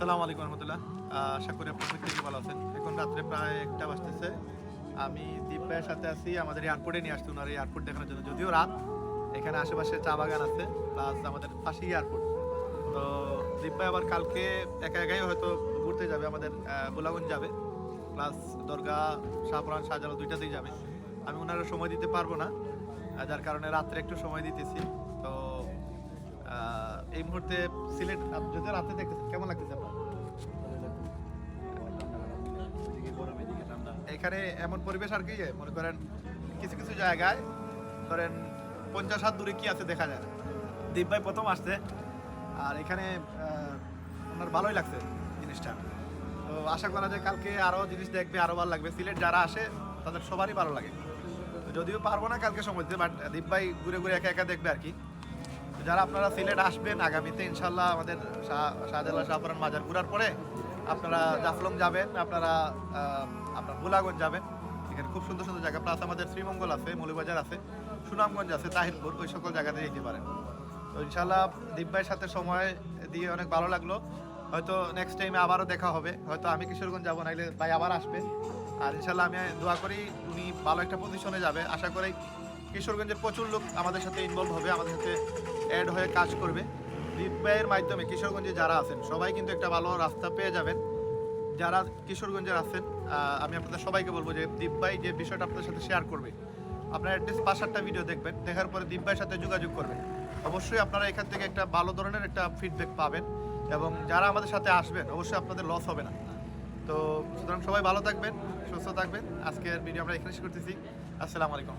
আসসালামু আলাইকুম রহমতুল্লাহ। আশা করি আপনার প্রত্যেকে ভালো আছেন। এখন রাত্রে প্রায় একটা বাজতেছে। আমি দীপ ভাইয়ের সাথে আছি। আমাদের এয়ারপোর্টে নিয়ে আসছি ওনার এয়ারপোর্ট দেখানোর জন্য। যদিও রাত, এখানে আশেপাশে চা বাগান আছে প্লাস আমাদের পাশেই এয়ারপোর্ট তো দীপ ভাই আবার কালকে একা একাই হয়তো ঘুরতে যাবে, আমাদের গোলাগঞ্জ যাবে। প্লাস দরগা, শাহপুরান, শাহজালাল দুইটাতেই যাবে। আমি ওনারা সময় দিতে পারব না যার কারণে রাত্রে একটু সময় দিতেছি। তো এই মুহূর্তে সিলেট যদি রাতে দেখতেছেন, কেমন লাগতেছে আপনার? এখানে এমন পরিবেশ আর কি মনে করেন কিছু কিছু জায়গায় ধরেন পঞ্চাশ হাত দূরে কি আছে দেখা যায়। দীপ ভাই প্রথম আসছে, আর এখানে ওনার ভালোই লাগছে জিনিসটা। তো আশা করা যায় কালকে আরও জিনিস দেখবে, আরও ভালো লাগবে। সিলেট যারা আসে, তাদের সবারই ভালো লাগে। যদিও পারব না কালকে সময় দিতে বাট দীপ ভাই ঘুরে ঘুরে একা একা দেখবে আর কি। যারা আপনারা সিলেট আসবেন আগামীতে ইনশাল্লাহ আমাদের শাহ- শাহজালাল শাহপুরান মাজার ঘুরার পরে আপনারা জাফলং যাবেন, আপনারা আপনার গোলাগঞ্জ যাবেন। এখানে খুব সুন্দর সুন্দর জায়গা। প্লাস আমাদের শ্রীমঙ্গল আছে মৌলবাজার আছে, সুনামগঞ্জ আছে, তাহিরপুর, ওই সকল জায়গাতে যেতে পারেন। তো ইনশাল্লাহ দীপ ভাইয়ের সাথে সময় দিয়ে অনেক ভালো লাগল। হয়তো নেক্সট টাইমে আবারও দেখা হবে। হয়তো আমি কিশোরগঞ্জ যাব, নাইলে ভাই আবার আসবে। আর ইনশাল্লাহ আমি দোয়া করি, উনি ভালো একটা পজিশনে যাবে। আশা করি কিশোরগঞ্জের প্রচুর লোক আমাদের সাথে ইনভলভ হবে, আমাদের সাথে অ্যাড হয়ে কাজ করবে। দীপ মাধ্যমে কিশোরগঞ্জে যারা আছেন, সবাই কিন্তু একটা ভালো রাস্তা পেয়ে যাবেন। যারা কিশোরগঞ্জের আছেন আমি আপনাদের সবাইকে বলব যে দীপ ভাই যে বিষয়টা আপনাদের সাথে শেয়ার করবে, আপনারা অ্যাটলিস্ট পাঁচ সাতটা ভিডিও দেখবেন, দেখার পরে দীপ ভাইয়ের সাথে যোগাযোগ করবেন। অবশ্যই আপনারা এখান থেকে একটা ভালো ধরনের একটা ফিডব্যাক পাবেন এবং যারা আমাদের সাথে আসবেন, অবশ্যই আপনাদের লস হবে না। তো সুতরাং সবাই ভালো থাকবেন, সুস্থ থাকবেন। আজকের ভিডিও আমরা এখানে শেষ করতেছি। আসসালামু আলাইকুম